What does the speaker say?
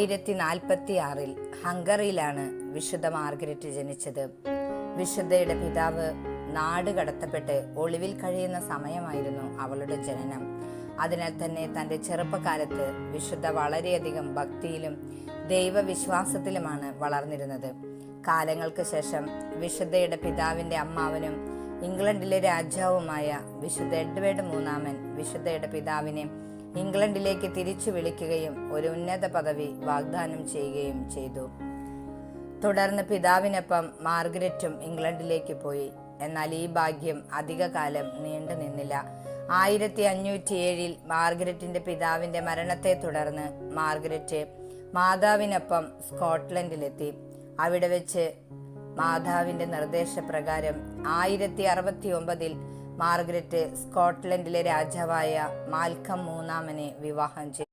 ആയിരത്തി നാൽപ്പത്തി ആറിൽ ഹംഗറിയിലാണ് വിശുദ്ധ മാർഗരറ്റ് ജനിച്ചത്. വിശുദ്ധയുടെ പിതാവ് നാട് കടത്തപ്പെട്ട് ഒളിവിൽ കഴിയുന്ന സമയമായിരുന്നു അവളുടെ ജനനം. അതിനാൽ തന്നെ തന്റെ ചെറുപ്പകാലത്ത് വിശുദ്ധ വളരെയധികം ഭക്തിയിലും ദൈവവിശ്വാസത്തിലുമാണ് വളർന്നിരുന്നത്. കാലങ്ങൾക്ക് ശേഷം വിശുദ്ധയുടെ പിതാവിന്റെ അമ്മാവനും ഇംഗ്ലണ്ടിലെ രാജാവുമായ വിശുദ്ധ എഡ്വേർഡ് മൂന്നാമൻ വിശുദ്ധയുടെ പിതാവിനെ ഇംഗ്ലണ്ടിലേക്ക് തിരിച്ചു വിളിക്കുകയും ഒരു ഉന്നത പദവി വാഗ്ദാനം ചെയ്യുകയും ചെയ്തു. തുടർന്ന് പിതാവിനൊപ്പം മാർഗരറ്റും ഇംഗ്ലണ്ടിലേക്ക് പോയി. എന്നാൽ ഈ ഭാഗ്യം അധികകാലം നീണ്ടു നിന്നില്ല. ആയിരത്തി അഞ്ഞൂറ്റി ഏഴിൽ മാർഗരറ്റിന്റെ പിതാവിന്റെ മരണത്തെ തുടർന്ന് മാർഗരറ്റ് മാതാവിനൊപ്പം സ്കോട്ട്ലൻഡിലെത്തി. അവിടെ വെച്ച് മാതാവിന്റെ നിർദ്ദേശപ്രകാരം ആയിരത്തി അറുപത്തി ഒമ്പതിൽ മാർഗരറ്റ് സ്കോട്ട്ലൻഡിലെ രാജാവായ മാൽക്കം മൂന്നാമനെ വിവാഹം ചെയ്തു.